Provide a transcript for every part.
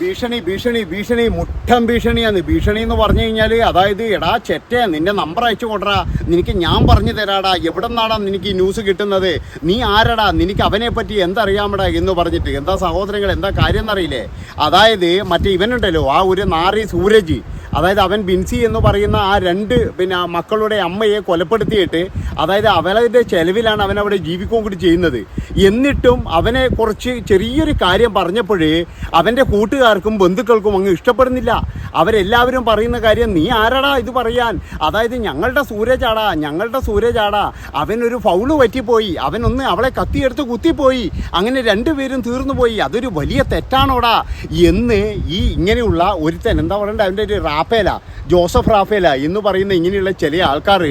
ഭീഷണി ഭീഷണി ഭീഷണി മുട്ടം ഭീഷണിയാണ് ഭീഷണി എന്ന് പറഞ്ഞു കഴിഞ്ഞാൽ അതായത് എടാ ചെറ്റ നിന്റെ നമ്പർ അയച്ചു കൊടറാ നിനക്ക് ഞാൻ പറഞ്ഞു തരാടാ. എവിടെ നിന്നാടാ നിനക്ക് ഈ ന്യൂസ് കിട്ടുന്നത്? നീ ആരടാ? നിനക്ക് അവനെ പറ്റി എന്തറിയാമടാ എന്ന് പറഞ്ഞിട്ട്. എന്താ സഹോദരങ്ങൾ എന്താ കാര്യം എന്നറിയില്ലേ? അതായത് മറ്റേ ഇവനുണ്ടല്ലോ ആ ഒരു നാറി സൂരജ്. അതായത് അവൻ ബിൻസി എന്ന് പറയുന്ന ആ രണ്ട് പിന്നെ മക്കളുടെ അമ്മയെ കൊലപ്പെടുത്തിയിട്ട് അതായത് അവളുടെ ചെലവിലാണ് അവൻ അവിടെ ജീവിക്കുകയും കൂടി ചെയ്യുന്നത്. എന്നിട്ടും അവനെ കുറച്ച് ചെറിയൊരു കാര്യം പറഞ്ഞപ്പോഴേ അവന്റെ കൂട്ടുകാർക്കും ബന്ധുക്കൾക്കും അങ്ങ് ഇഷ്ടപ്പെടുന്നില്ല. അവരെല്ലാവരും പറയുന്ന കാര്യം നീ ആരാടാ ഇത് പറയാൻ? അതായത് ഞങ്ങളുടെ സൂരജാടാ ഞങ്ങളുടെ സൂരജാടാ. അവനൊരു ഫൗൾ പറ്റിപ്പോയി. അവനൊന്ന് അവളെ കത്തിയെടുത്ത് കുത്തിപ്പോയി. അങ്ങനെ രണ്ടുപേരും തീർന്നു പോയി അതൊരു വലിയ തെറ്റാണോടാ? എന്ന് ഈ ഇങ്ങനെയുള്ള ഒരുത്തൻ എന്താ പറയണ്ടേ? അവന്റെ ഒരു റാഫേല ജോസഫ് റാഫേല എന്ന് പറയുന്ന ഇങ്ങനെയുള്ള ചില ആൾക്കാർ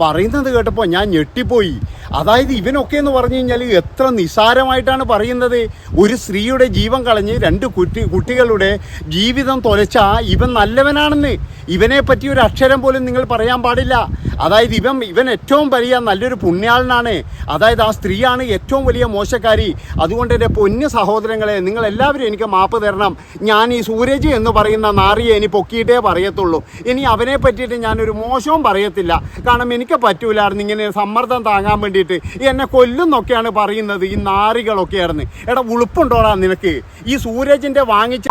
പറയുന്നത് കേട്ടപ്പോൾ ഞാൻ ഞെട്ടിപ്പോയി. അതായത് ഇവനൊക്കെ എന്ന് പറഞ്ഞു കഴിഞ്ഞാൽ എത്ര നിസാരമായിട്ടാണ് പറയുന്നത്. ഒരു സ്ത്രീയുടെ ജീവൻ കളഞ്ഞ് രണ്ട് കുട്ടി കുട്ടികളുടെ ജീവിതം തുലച്ച ഇവൻ നല്ലവനാണെന്ന്. ഇവനെ പറ്റി ഒരു അക്ഷരം പോലും നിങ്ങൾ പറയാൻ പാടില്ല. അതായത് ഇവൻ ഇവൻ ഏറ്റവും വലിയ നല്ലൊരു പുണ്യാളനാണ്. അതായത് ആ സ്ത്രീയാണ് ഏറ്റവും വലിയ മോശക്കാരി. അതുകൊണ്ട് എന്റെ പൊന്നു സഹോദരങ്ങളെ നിങ്ങൾ എല്ലാവരും എനിക്ക് മാപ്പ് തരണം. ഞാൻ ഈ സൂരജ് എന്ന് പറയുന്ന നാറിയെ ഇനി പൊക്കിയിട്ടേ പറയത്തുള്ളൂ. ഇനി അവനെ പറ്റിയിട്ട് ഞാനൊരു മോശവും പറയത്തില്ല. കാരണം എനിക്ക് പറ്റൂലായിരുന്നു ഇങ്ങനെ സമ്മർദ്ദം താങ്ങാൻ വേണ്ടിയിട്ട്. എന്നെ കൊല്ലുന്നൊക്കെയാണ് പറയുന്നത് ഈ നാറികളൊക്കെയായിരുന്നു. എടാ ഉളുപ്പുണ്ടോടാ നിനക്ക്? ഈ സൂരജിന്റെ വാങ്ങിച്ച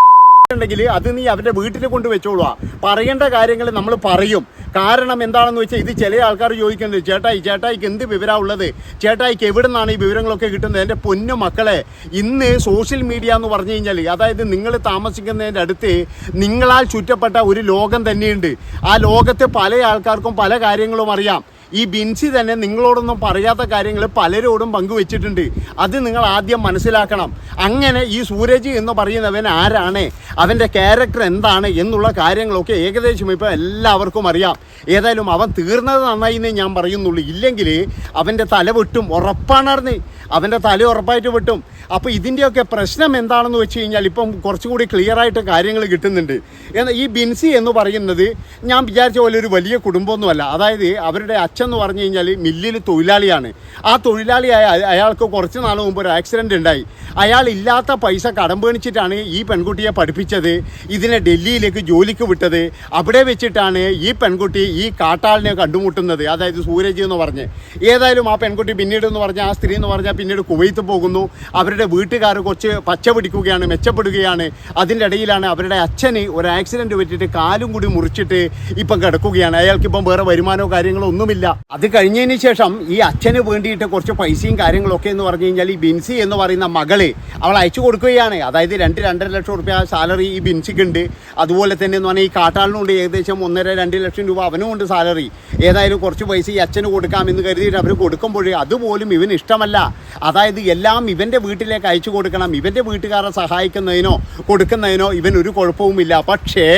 ഉണ്ടെങ്കിൽ അത് നീ അവരുടെ വീട്ടിൽ കൊണ്ട് വെച്ചോളുക പറയേണ്ട കാര്യങ്ങൾ നമ്മൾ പറയും. കാരണം എന്താണെന്ന് വെച്ചാൽ ഇത് ചില ആൾക്കാർ ചോദിക്കുന്നത് ചേട്ടായി ചേട്ടായിക്ക് എന്ത് വിവരമാണ് ഉള്ളത്? ചേട്ടായിക്ക് എവിടെ നിന്നാണ് ഈ വിവരങ്ങളൊക്കെ കിട്ടുന്നത്? എന്റെ പൊന്നു മക്കളെ ഇന്ന് സോഷ്യൽ മീഡിയ എന്ന് പറഞ്ഞു കഴിഞ്ഞാൽ അതായത് നിങ്ങൾ താമസിക്കുന്നതിന്റെ അടുത്ത് നിങ്ങളാൽ ചുറ്റപ്പെട്ട ഒരു ലോകം തന്നെയുണ്ട്. ആ ലോകത്തെ പല ആൾക്കാർക്കും പല കാര്യങ്ങളും അറിയാം. ഈ ബിൻസി തന്നെ നിങ്ങളോടൊന്നും പറയാത്ത കാര്യങ്ങൾ പലരോടും പങ്കുവെച്ചിട്ടുണ്ട്. അത് നിങ്ങൾ ആദ്യം മനസ്സിലാക്കണം. അങ്ങനെ ഈ സൂരജ് എന്ന് പറയുന്നവൻ ആരാണ്? അവന്റെ ക്യാരക്ടർ എന്താണ്? എന്നുള്ള കാര്യങ്ങളൊക്കെ ഏകദേശം ഇപ്പോൾ എല്ലാവർക്കും അറിയാം. ഏതായാലും അവൻ തീർന്നത് നന്നായി എന്നേ ഞാൻ പറയുന്നുള്ളൂ. ഇല്ലെങ്കിൽ അവന്റെ തല വെട്ടും. ഉറപ്പാണെന്ന് അവന്റെ തല ഉറപ്പായിട്ട് വെട്ടും. അപ്പോൾ ഇതിന്റെയൊക്കെ പ്രശ്നം എന്താണെന്ന് വെച്ച് കഴിഞ്ഞാൽ ഇപ്പം കുറച്ചുകൂടി ക്ലിയർ ആയിട്ട് കാര്യങ്ങൾ കിട്ടുന്നുണ്ട്. എന്നാൽ ഈ ബിൻസി എന്ന് പറയുന്നത് ഞാൻ വിചാരിച്ച പോലെ ഒരു വലിയ കുടുംബമൊന്നുമല്ല. അതായത് അവരുടെ അച്ഛൻ എന്ന് പറഞ്ഞു കഴിഞ്ഞാൽ മില്ലിൽ തൊഴിലാളിയാണ്. ആ തൊഴിലാളിയായ അയാൾക്ക് കുറച്ച് നാൾ മുമ്പ് ഒരു ആക്സിഡന്റ് ഉണ്ടായി. അയാൾ ഇല്ലാത്ത പൈസ കടം പേണിച്ചിട്ടാണ് ഈ പെൺകുട്ടിയെ പഠിപ്പിച്ചത്. ഇതിനെ ഡൽഹിയിലേക്ക് ജോലിക്ക് വിട്ടത്. അവിടെ വെച്ചിട്ടാണ് ഈ പെൺകുട്ടി ഈ കാട്ടാളിനെ കണ്ടുമുട്ടുന്നത്. അതായത് സൂരജ് എന്ന് പറഞ്ഞ്. ഏതായാലും ആ പെൺകുട്ടി പിന്നീട് എന്ന് പറഞ്ഞാൽ ആ സ്ത്രീ എന്ന് പറഞ്ഞാൽ പിന്നീട് കുവൈത്ത് പോകുന്നു. അവരുടെ വീട്ടുകാർ കുറച്ച് പച്ച പിടിക്കുകയാണ് മെച്ചപ്പെടുകയാണ്. അതിന്റെ ഇടയിലാണ് അവരുടെ അച്ഛന് ഒരു ആക്സിഡന്റ് പറ്റിയിട്ട് കാലും കൂടി മുറിച്ചിട്ട് ഇപ്പം കിടക്കുകയാണ്. അയാൾക്കിപ്പം വേറെ വരുമാനമോ കാര്യങ്ങളോ ഒന്നുമില്ല. അത് കഴിഞ്ഞതിന് ശേഷം ഈ അച്ഛന് വേണ്ടിയിട്ട് കുറച്ച് പൈസയും കാര്യങ്ങളൊക്കെ എന്ന് പറഞ്ഞു കഴിഞ്ഞാൽ ഈ ബിൻസി എന്ന് പറയുന്ന മകൾ അവൾ അയച്ചു കൊടുക്കുകയാണ്. അതായത് രണ്ട് രണ്ടര ലക്ഷം റുപ്യ സാലറി ഈ ബിൻസിക്ക് ഉണ്ട്. അതുപോലെ തന്നെ എന്ന് പറഞ്ഞാൽ ഈ കാട്ടാളിനുണ്ട് ഏകദേശം ഒന്നര രണ്ട് ലക്ഷം രൂപ അവനും ഉണ്ട് സാലറി. ഏതായാലും കുറച്ച് പൈസ ഈ അച്ഛന് കൊടുക്കാമെന്ന് കരുതിയിട്ട് അവർ കൊടുക്കുമ്പോൾ അതുപോലും ഇവന് ഇഷ്ടമല്ല. അതായത് എല്ലാം ഇവന്റെ വീട്ടിലേക്ക് അയച്ചു കൊടുക്കണം. ഇവന്റെ വീട്ടുകാരെ സഹായിക്കുന്നതിനോ കൊടുക്കുന്നതിനോ ഇവൻ ഒരു കുഴപ്പവുമില്ല. പക്ഷേ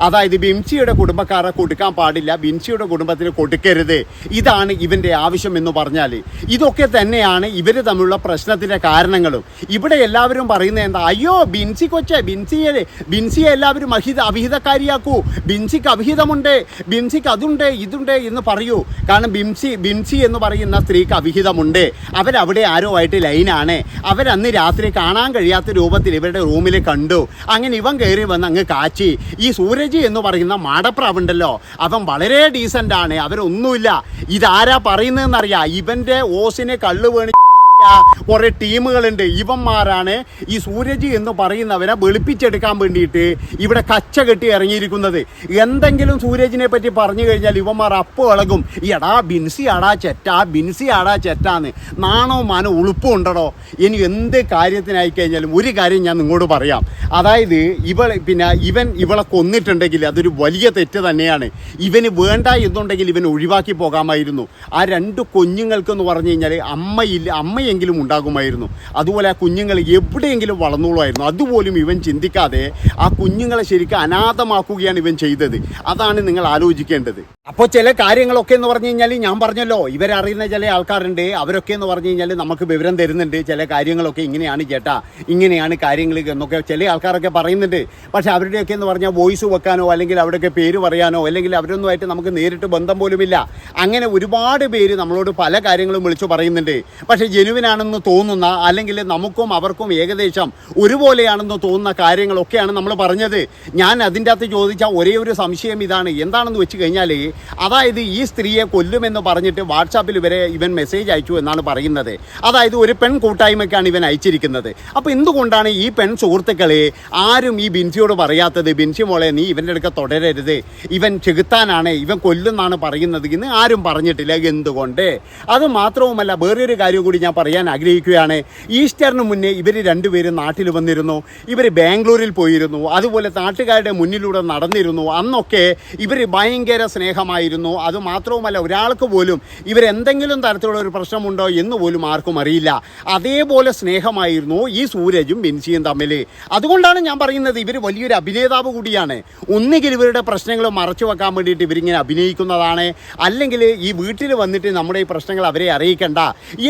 അതായത് ബിംസിയുടെ കുടുംബക്കാരെ കൊടുക്കാൻ പാടില്ല ബിംസിയുടെ കുടുംബത്തിന് കൊടുക്കരുത്. ഇതാണ് ഇവന്റെ ആവശ്യം എന്ന് പറഞ്ഞാൽ ഇതൊക്കെ തന്നെയാണ് ഇവർ തമ്മിലുള്ള പ്രശ്നത്തിന്റെ കാരണങ്ങളും. ഇവിടെ എല്ലാവരും പറയുന്നത് എന്താ? അയ്യോ ബിൻസി കൊച്ചെ ബിൻസിയെ ബിൻസിയെ എല്ലാവരും അഹിത അവിഹിതക്കാരിയാക്കൂ ബിൻസിക്ക് അവിഹിതമുണ്ട് ബിൻസിക്ക് അതുണ്ട് ഇതുണ്ട് എന്ന് പറയൂ. കാരണം ബിംസി ബിൻസി എന്ന് പറയുന്ന സ്ത്രീക്ക് അവിഹിതമുണ്ട് അവരവിടെ ആരോ ആയിട്ട് ലൈനാണ്. അവരന്ന് രാത്രി കാണാൻ കഴിയാത്ത രൂപത്തിൽ ഇവരുടെ റൂമിൽ കണ്ടു. അങ്ങനെ ഇവൻ കയറി വന്ന് അങ്ങ് കാച്ചി. ഈ സൂരജ് എന്ന് പറയുന്ന മാടപ്രാവുണ്ടല്ലോ. അവൻ വളരെ ഡീസന്റ് ആണ്. അവരൊന്നുമില്ല. ഇതാരാ പറയുന്നതെന്നറിയാം. ഇവന്റെ ഓസിനെ കള്ളു വീണ് കുറെ ടീമുകളുണ്ട്. ഇവന്മാരാണ് ഈ സൂരജ് എന്ന് പറയുന്നവനെ വെളുപ്പിച്ചെടുക്കാൻ വേണ്ടിയിട്ട് ഇവിടെ കച്ച കെട്ടി ഇറങ്ങിയിരിക്കുന്നത്. എന്തെങ്കിലും സൂരജിനെ പറ്റി പറഞ്ഞു കഴിഞ്ഞാൽ ഇവന്മാർ അപ്പോൾ ഇളകും. എടാ ബിൻസി ആടാ ചെറ്റാ ബിൻസി ആടാ ചെറ്റാന്ന്. നാണോ മാനോ ഉളുപ്പും ഉണ്ടടോ. ഇനി എന്ത് കാര്യത്തിനായി കഴിഞ്ഞാലും ഒരു കാര്യം ഞാൻ നിങ്ങളോട് പറയാം. അതായത് ഇവൾ പിന്നെ ഇവൻ ഇവളെ കൊന്നിട്ടുണ്ടെങ്കിൽ അതൊരു വലിയ തെറ്റ് തന്നെയാണ്. ഇവന് വേണ്ട എന്നുണ്ടെങ്കിൽ ഇവൻ ഒഴിവാക്കി പോകാമായിരുന്നു. ആ രണ്ട് കുഞ്ഞുങ്ങൾക്കെന്ന് പറഞ്ഞു കഴിഞ്ഞാൽ അമ്മയില്ല അമ്മയെങ്കിലും ഉണ്ടാകുമായിരുന്നു. അതുപോലെ ആ കുഞ്ഞുങ്ങൾ എവിടെയെങ്കിലും വളർന്നോളുമായിരുന്നു. അതുപോലും ഇവൻ ചിന്തിക്കാതെ ആ കുഞ്ഞുങ്ങളെ ശരിക്കും അനാഥമാക്കുകയാണ് ഇവൻ ചെയ്തത്. അതാണ് നിങ്ങൾ ആലോചിക്കേണ്ടത്. അപ്പോൾ ചില കാര്യങ്ങളൊക്കെ എന്ന് പറഞ്ഞു കഴിഞ്ഞാൽ ഞാൻ പറഞ്ഞല്ലോ ഇവരറിയുന്ന ചില ആൾക്കാരുണ്ട് അവരൊക്കെ എന്ന് പറഞ്ഞു കഴിഞ്ഞാൽ നമുക്ക് വിവരം തരുന്നുണ്ട് ചില കാര്യങ്ങളൊക്കെ ഇങ്ങനെയാണ് ചേട്ടാ ഇങ്ങനെയാണ് കാര്യങ്ങൾ എന്നൊക്കെ ചില ആൾക്കാരൊക്കെ പറയുന്നുണ്ട്. പക്ഷേ അവരുടെയൊക്കെ എന്ന് പറഞ്ഞാൽ വോയിസ് വെക്കാനോ അല്ലെങ്കിൽ അവരുടെയൊക്കെ പേര് പറയാനോ അല്ലെങ്കിൽ അവരൊന്നുമായിട്ട് നമുക്ക് നേരിട്ട് ബന്ധം പോലുമില്ല. അങ്ങനെ ഒരുപാട് പേര് നമ്മളോട് പല കാര്യങ്ങളും വിളിച്ചു പറയുന്നുണ്ട്. പക്ഷേ ജനുവിനാണെന്ന് തോന്നുന്ന അല്ലെങ്കിൽ നമുക്കും അവർക്കും ഏകദേശം ഒരുപോലെയാണെന്ന് തോന്നുന്ന കാര്യങ്ങളൊക്കെയാണ് നമ്മൾ പറഞ്ഞത്. ഞാൻ അതിന്റെ അകത്ത് ചോദിച്ച ഒരേ ഒരു സംശയം ഇതാണ്. എന്താണെന്ന് വെച്ച് കഴിഞ്ഞാൽ അതായത് ഈ സ്ത്രീയെ കൊല്ലുമെന്ന് പറഞ്ഞിട്ട് വാട്സാപ്പിൽ ഇവരെ ഇവൻ മെസ്സേജ് അയച്ചു എന്നാണ് പറയുന്നത്. അതായത് ഒരു പെൺ കൂട്ടായ്മയ്ക്കാണ് ഇവൻ അയച്ചിരിക്കുന്നത്. അപ്പോൾ എന്തുകൊണ്ടാണ് ഈ പെൺ സുഹൃത്തുക്കളെ ആരും ഈ ബിൻസിയോട് പറയാത്തത്? ബിൻസി മോളെ നീ ഇവന്റെ അടുക്ക തുടരരുത്. ഇവൻ ചെകുത്താനാണ് ഇവൻ കൊല്ലുന്നാണ് പറയുന്നത് എന്ന് ആരും പറഞ്ഞിട്ടില്ല. എന്തുകൊണ്ട്? അത് മാത്രവുമല്ല വേറൊരു കാര്യം കൂടി ഞാൻ പറയാൻ ആഗ്രഹിക്കുകയാണ്. ഈസ്റ്ററിന് മുന്നേ ഇവർ രണ്ടുപേരും നാട്ടിൽ വന്നിരുന്നു. ഇവർ ബാംഗ്ലൂരിൽ പോയിരുന്നു. അതുപോലെ നാട്ടുകാരുടെ മുന്നിലൂടെ നടന്നിരുന്നു. അന്നൊക്കെ ഇവർ ഭയങ്കര സ്നേഹമായിരുന്നു അത് മാത്രവുമല്ല ഒരാൾക്ക് പോലും ഇവരെന്തെങ്കിലും തരത്തിലുള്ള ഒരു പ്രശ്നമുണ്ടോ എന്ന് പോലും ആർക്കും അറിയില്ല. അതേപോലെ സ്നേഹമായിരുന്നു ഈ സൂരജും ബിൻസിയും തമ്മിൽ അതുകൊണ്ടാണ് ഞാൻ പറയുന്നത് ഇവർ വലിയൊരു അഭിനേതാവ് കൂടിയാണ്. ഒന്നുകിൽ ഇവരുടെ പ്രശ്നങ്ങൾ മറച്ചു വെക്കാൻ വേണ്ടിയിട്ട് ഇവരിങ്ങനെ അഭിനയിക്കുന്നതാണ്. അല്ലെങ്കിൽ ഈ വീട്ടിൽ വന്നിട്ട് നമ്മുടെ ഈ പ്രശ്നങ്ങൾ അവരെ അറിയിക്കണ്ട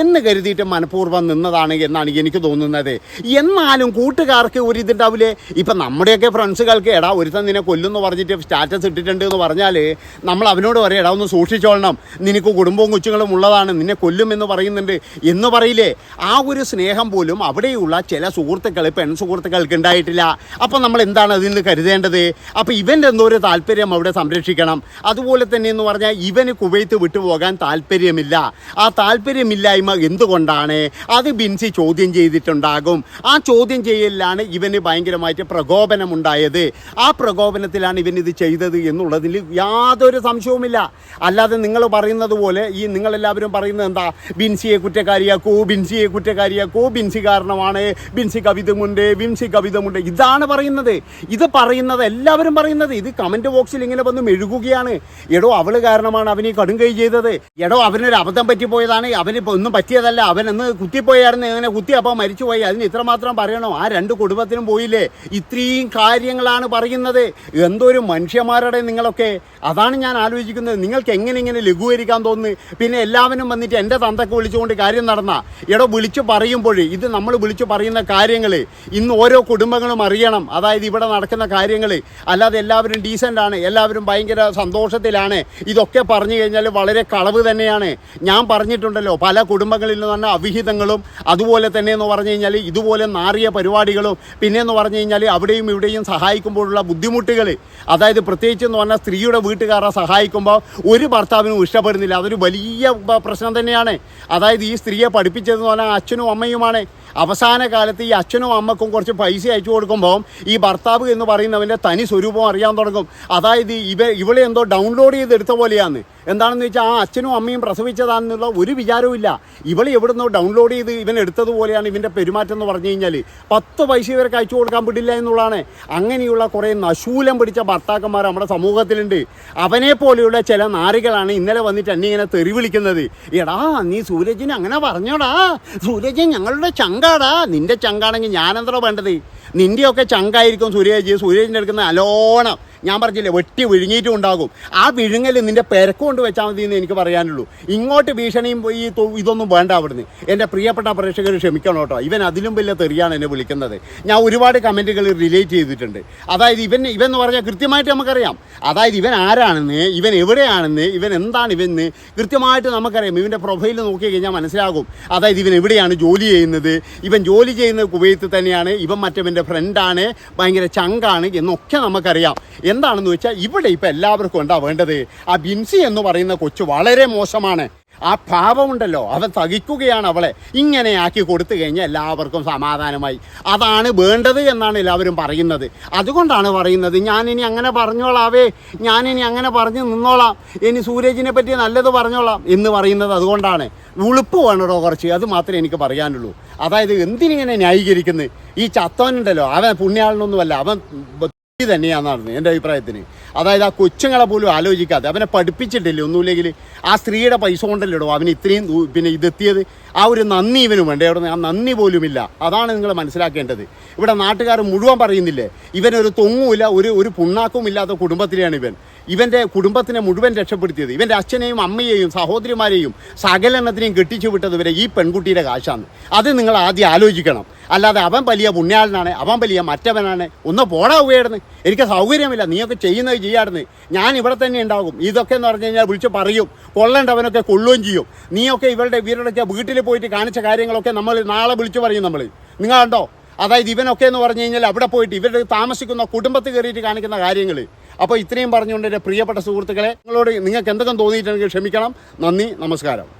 എന്ന് കരുതിയിട്ട് മനഃപൂർവം നിന്നതാണ് എന്നാണ് എനിക്ക് തോന്നുന്നത്. എന്നാലും കൂട്ടുകാർക്ക് ഒരു ഇതുണ്ടാവില്ലേ? ഇപ്പം നമ്മുടെയൊക്കെ ഫ്രണ്ട്സുകൾക്ക് എടാ ഒരുത്തൻ നിന്നെ കൊല്ലുമെന്ന് പറഞ്ഞിട്ട് സ്റ്റാറ്റസ് ഇട്ടിട്ടുണ്ട് എന്ന് പറഞ്ഞാൽ നമ്മൾ അവനോട് പറയാം ഒന്ന് സൂക്ഷിച്ചോളണം. നിനക്ക് കുടുംബവും കൊച്ചുങ്ങളും ഉള്ളതാണ്. നിന്നെ കൊല്ലുമെന്ന് പറയുന്നുണ്ട്. എന്ന് പറയില്ലേ? ആ ഒരു സ്നേഹം പോലും അവിടെയുള്ള ചില സുഹൃത്തുക്കൾ പെൺ സുഹൃത്തുക്കൾക്ക് ഉണ്ടായിട്ടില്ല. അപ്പം നമ്മൾ എന്താണ് അതിൽ നിന്ന് കരുതേണ്ടത്? അപ്പം ഇവന്റെ എന്തോ ഒരു താല്പര്യം അവിടെ സംരക്ഷിക്കണം. അതുപോലെ തന്നെ എന്ന് പറഞ്ഞാൽ ഇവന് കുവൈത്ത് വിട്ടുപോകാൻ താല്പര്യമില്ല. ആ താല്പര്യമില്ലായ്മ എന്തുകൊണ്ടാണ്? അത് ബിൻസി ചോദ്യം ചെയ്തിട്ടുണ്ടാകും. ആ ചോദ്യം ചെയ്യലിലാണ് ഇവന് ഭയങ്കരമായിട്ട് പ്രകോപനമുണ്ടായത്. ആ പ്രകോപനത്തിലാണ് ഇവൻ ഇത് ചെയ്തത് എന്നുള്ളതിൽ യാതൊരു സംശയവുമില്ല. അല്ലാതെ നിങ്ങൾ പറയുന്നത് പോലെ ഈ നിങ്ങളെല്ലാവരും പറയുന്നത് എന്താ? ബിൻസിയെ കുറ്റക്കാരിയാക്കൂ ബിൻസിയെ കുറ്റക്കാരിയാക്കൂ ബിൻസി കാരണമാണ് ബിൻസി കവിതമുണ്ട് ബിൻസി കവിതമുണ്ട്. ഇതാണ് പറയുന്നത്. ഇത് പറയുന്നത് എല്ലാവരും പറയുന്നത്. ഇത് കമന്റ് ബോക്സിൽ ഇങ്ങനെ വന്ന് മെഴുകുകയാണ്. എടോ അവൾ കാരണമാണ് അവനീ കടും കൈ ചെയ്തത്. എടോ അവനൊരു അബദ്ധം പറ്റിപ്പോയതാണ്. അവനിപ്പോൾ ഒന്നും പറ്റിയതല്ല. അവൻ എന്ന് കുത്തിപ്പോയായിരുന്നു. അങ്ങനെ കുത്തി അപ്പോൾ മരിച്ചുപോയി. അതിന് ഇത്രമാത്രം പറയണോ? ആ രണ്ട് കുടുംബത്തിനും പോയില്ലേ? ഇത്രയും കാര്യങ്ങളാണ് പറയുന്നത്. എന്തൊരു മനുഷ്യന്മാരുടെ നിങ്ങളൊക്കെ? അതാണ് ഞാൻ ആലോചിക്കുന്നത്. നിങ്ങൾക്ക് എങ്ങനെ ഇങ്ങനെ ലഘൂകരിക്കാൻ തോന്നുന്നു? പിന്നെ എല്ലാവരും വന്നിട്ട് എന്റെ തന്തക്ക് വിളിച്ചുകൊണ്ട് കാര്യം നടന്ന. എടോ വിളിച്ചു പറയുമ്പോൾ ഇത് നമ്മൾ വിളിച്ചു പറയുന്ന കാര്യങ്ങൾ ഇന്ന് ഓരോ കുടുംബങ്ങളും അറിയണം. അതായത് ഇവിടെ നടക്കുന്ന കാര്യങ്ങൾ അല്ലാതെ എല്ലാവരും ഡീസന്റ് ആണ് എല്ലാവരും ഭയങ്കര സന്തോഷത്തിലാണ്. ഇതൊക്കെ പറഞ്ഞു കഴിഞ്ഞാൽ വളരെ കളവ് തന്നെയാണ്. ഞാൻ പറഞ്ഞിട്ടുണ്ടല്ലോ പല കുടുംബങ്ങളിൽ നിന്ന് തന്നെ അവിഹിതങ്ങളും അതുപോലെ തന്നെ എന്ന് പറഞ്ഞു കഴിഞ്ഞാൽ ഇതുപോലെ നാറിയ പരിപാടികളും പിന്നെ എന്ന് പറഞ്ഞു കഴിഞ്ഞാൽ അവിടെയും ഇവിടെയും സഹായിക്കുമ്പോഴുള്ള ബുദ്ധിമുട്ടുകൾ അതായത് പ്രത്യേകിച്ച് എന്ന് പറഞ്ഞാൽ സ്ത്രീയുടെ വീട്ടുകാരെ സഹായിക്കുമ്പോൾ ഒരു ഭർത്താവിനും ഇഷ്ടപ്പെടുന്നില്ല. അതൊരു വലിയ പ്രശ്നം തന്നെയാണ്. അതായത് ഈ സ്ത്രീയെ പഠിപ്പിച്ചതെന്ന് പറഞ്ഞാൽ അച്ഛനും അമ്മയുമാണ്. അവസാന കാലത്ത് ഈ അച്ഛനും അമ്മക്കും കുറച്ച് പൈസ അയച്ചു കൊടുക്കുമ്പോൾ ഈ ഭർത്താവ് എന്ന് പറയുന്നവന്റെ തനി സ്വരൂപം അറിയാൻ തുടങ്ങും. അതായത് ഇവ ഇവളെ എന്തോ ഡൗൺലോഡ് ചെയ്തെടുത്ത പോലെയാണ്. എന്താണെന്ന് വെച്ചാൽ ആ അച്ഛനും അമ്മയും പ്രസവിച്ചതാണെന്നുള്ള ഒരു വിചാരവും ഇല്ല ഇവളെ എവിടുന്നോ ഡൗൺലോഡ് ചെയ്ത് ഇവൻ എടുത്തതുപോലെയാണ് ഇവന്റെ പെരുമാറ്റം എന്ന് പറഞ്ഞു കഴിഞ്ഞാൽ. പത്ത് പൈസ ഇവർക്ക് അയച്ചു കൊടുക്കാൻ പറ്റില്ല എന്നുള്ളതാണ്. അങ്ങനെയുള്ള കുറേ നശൂലം പിടിച്ച ഭർത്താക്കന്മാർ നമ്മുടെ സമൂഹത്തിലുണ്ട്. അവനെ പോലെയുള്ള ചില നാരികളാണ് ഇന്നലെ വന്നിട്ട് എന്നെ ഇങ്ങനെ തെറി വിളിക്കുന്നത്. എടാ നീ സൂരജിനെ അങ്ങനെ പറഞ്ഞോടാ. സൂരജ് ഞങ്ങളുടെ ചങ്കാടാ. നിന്റെ ചങ്കാണെങ്കിൽ ഞാനെന്തോ വേണ്ടത്? നിന്റെയൊക്കെ ചങ്കായിരിക്കും സൂര്യജി സൂര്യേജിന്റെ എടുക്കുന്ന അലോണം ഞാൻ പറഞ്ഞില്ലേ വെട്ടി വിഴുങ്ങിയിട്ടും ഉണ്ടാകും. ആ വിഴുങ്ങൽ നിന്റെ പെരക്ക് കൊണ്ട് വെച്ചാൽ മതി എന്ന് എനിക്ക് പറയാനുള്ളൂ. ഇങ്ങോട്ട് ഭീഷണിയും ഈ ഇതൊന്നും വേണ്ട അവിടുന്ന്. എന്റെ പ്രിയപ്പെട്ട പ്രേക്ഷകർ ക്ഷമിക്കണം കേട്ടോ. ഇവൻ അതിലും വലിയ തെറിയാണ് എന്നെ വിളിക്കുന്നത്. ഞാൻ ഒരുപാട് കമന്റുകൾ റിലേറ്റ് ചെയ്തിട്ടുണ്ട്. അതായത് ഇവൻ ഇവൻ എന്ന് പറഞ്ഞാൽ കൃത്യമായിട്ട് നമുക്കറിയാം. അതായത് ഇവൻ ആരാണെന്ന് ഇവൻ എവിടെയാണെന്ന് ഇവൻ എന്താണ് ഇവന്ന് കൃത്യമായിട്ട് നമുക്കറിയാം. ഇവന്റെ പ്രൊഫൈൽ നോക്കി കഴിഞ്ഞാൽ മനസ്സിലാകും. അതായത് ഇവൻ എവിടെയാണ് ജോലി ചെയ്യുന്നത്? ഇവൻ ജോലി ചെയ്യുന്ന കുവൈത്ത് തന്നെയാണ്. ഇവൻ മറ്റവന്റെ ഫ്രണ്ടാണ് ഭയങ്കര ചങ്കാണ് എന്നൊക്കെ നമുക്കറിയാം. എന്താണെന്ന് വെച്ചാൽ ഇവിടെ ഇപ്പം എല്ലാവർക്കും എന്താ വേണ്ടത്? ആ ബിൻസി എന്ന് പറയുന്ന കൊച്ചു വളരെ മോശമാണ്. ആ പാപമുണ്ടല്ലോ അവൻ സഹിക്കുകയാണ് അവളെ. ഇങ്ങനെ ആക്കി കൊടുത്തു കഴിഞ്ഞാൽ എല്ലാവർക്കും സമാധാനമായി. അതാണ് വേണ്ടത് എന്നാണ് എല്ലാവരും പറയുന്നത്. അതുകൊണ്ടാണ് പറയുന്നത് ഞാനിനി അങ്ങനെ പറഞ്ഞോളാവേ ഞാനിനി അങ്ങനെ പറഞ്ഞു നിന്നോളാം ഇനി സൂരജിനെ പറ്റി നല്ലത് പറഞ്ഞോളാം എന്ന് പറയുന്നത് അതുകൊണ്ടാണ്. ഉളുപ്പ് വേണോ കുറച്ച് അത് മാത്രമേ എനിക്ക് പറയാനുള്ളൂ. അതായത് എന്തിനിങ്ങനെ ന്യായീകരിക്കുന്നത് ഈ ചത്തവനുണ്ടല്ലോ അവൻ പുണ്യാളനൊന്നുമല്ല അവൻ ബ- തന്നെയാണെന്നാണ് എന്റെ അഭിപ്രായത്തിന്. അതായത് ആ കൊച്ചുങ്ങളെ പോലും ആലോചിക്കാതെ അവനെ പഠിപ്പിച്ചിട്ടില്ലേ ഒന്നുമില്ലെങ്കിൽ ആ സ്ത്രീയുടെ പൈസ കൊണ്ടല്ലോ അവന് ഇത്രയും പിന്നെ ഇതെത്തിയത്? ആ ഒരു നന്ദി ഇവനും വേണ്ട അവിടെ ആ നന്ദി പോലുമില്ല. അതാണ് നിങ്ങൾ മനസ്സിലാക്കേണ്ടത്. ഇവിടെ നാട്ടുകാർ മുഴുവൻ പറയുന്നില്ലേ ഇവനൊരു തൊങ്ങുമില്ല ഒരു ഒരു പുണ്ണാക്കും ഇല്ലാത്ത കുടുംബത്തിലെയാണ് ഇവൻ. ഇവന്റെ കുടുംബത്തിനെ മുഴുവൻ രക്ഷപ്പെടുത്തിയത്. ഇവന്റെ അച്ഛനെയും അമ്മയെയും സഹോദരിമാരെയും സകലെണ്ണത്തിനെയും കെട്ടിച്ചു വിട്ടത് ഇവരെ ഈ പെൺകുട്ടിയുടെ കാശാണ്. അത് നിങ്ങൾ ആദ്യം ആലോചിക്കണം. അല്ലാതെ അവൻ വലിയ പുണ്യാളനാണ് അവൻ വലിയ മറ്റവനാണ്. ഒന്ന് പോടാ എനിക്ക് സൗകര്യമില്ല നീയൊക്കെ ചെയ്യുന്നത് ചെയ്യാറുന്ന് ഞാൻ ഇവിടെ തന്നെ ഉണ്ടാകും. ഇതൊക്കെ എന്ന് പറഞ്ഞു കഴിഞ്ഞാൽ വിളിച്ച് പറയും. കൊള്ളേണ്ടവനൊക്കെ കൊള്ളുകയും ചെയ്യും. നീയൊക്കെ ഇവരുടെ ഇവരുടെയൊക്കെ വീട്ടിൽ പോയിട്ട് കാണിച്ച കാര്യങ്ങളൊക്കെ നമ്മൾ നാളെ വിളിച്ചു പറയും നമ്മൾ നിങ്ങൾ കണ്ടോ അതായത് ഇവനൊക്കെ എന്ന് പറഞ്ഞു കഴിഞ്ഞാൽ അവിടെ പോയിട്ട് ഇവരുടെ താമസിക്കുന്ന കുടുംബത്തിൽ കയറിയിട്ട് കാണിക്കുന്ന കാര്യങ്ങൾ അപ്പോൾ ഇത്രയും പറഞ്ഞുകൊണ്ട് എന്റെ പ്രിയപ്പെട്ട സുഹൃത്തുക്കളെ നിങ്ങളോട് നിങ്ങൾക്ക് എന്തൊക്കെ തോന്നിയിട്ടുണ്ടെങ്കിൽ ക്ഷമിക്കണം. നന്ദി നമസ്കാരം.